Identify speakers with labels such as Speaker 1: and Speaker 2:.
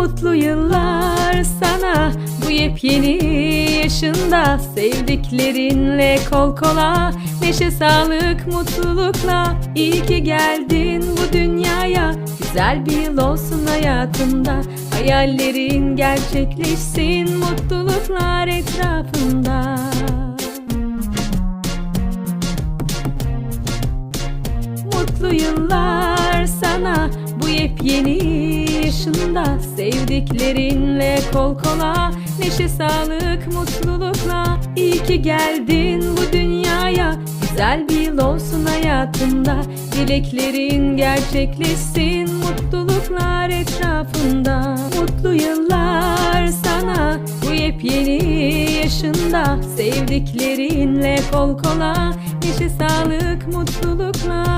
Speaker 1: Mutlu yıllar sana. Bu yepyeni yaşında Sevdiklerinle kol kola Neşe sağlık mutlulukla İyi ki geldin bu dünyaya. Güzel bir yıl olsun hayatında Hayallerin gerçekleşsin Mutluluklar etrafında. Mutlu yıllar sana bu yepyeni yaşında Sevdiklerinle kol kola Neşe sağlık mutlulukla. İyi ki geldin bu dünyaya Güzel bir yıl olsun hayatında. Dileklerin gerçekleşsin Mutluluklar etrafında. Mutlu yıllar sana bu yepyeni yaşında Sevdiklerinle kol kola Neşe sağlık mutlulukla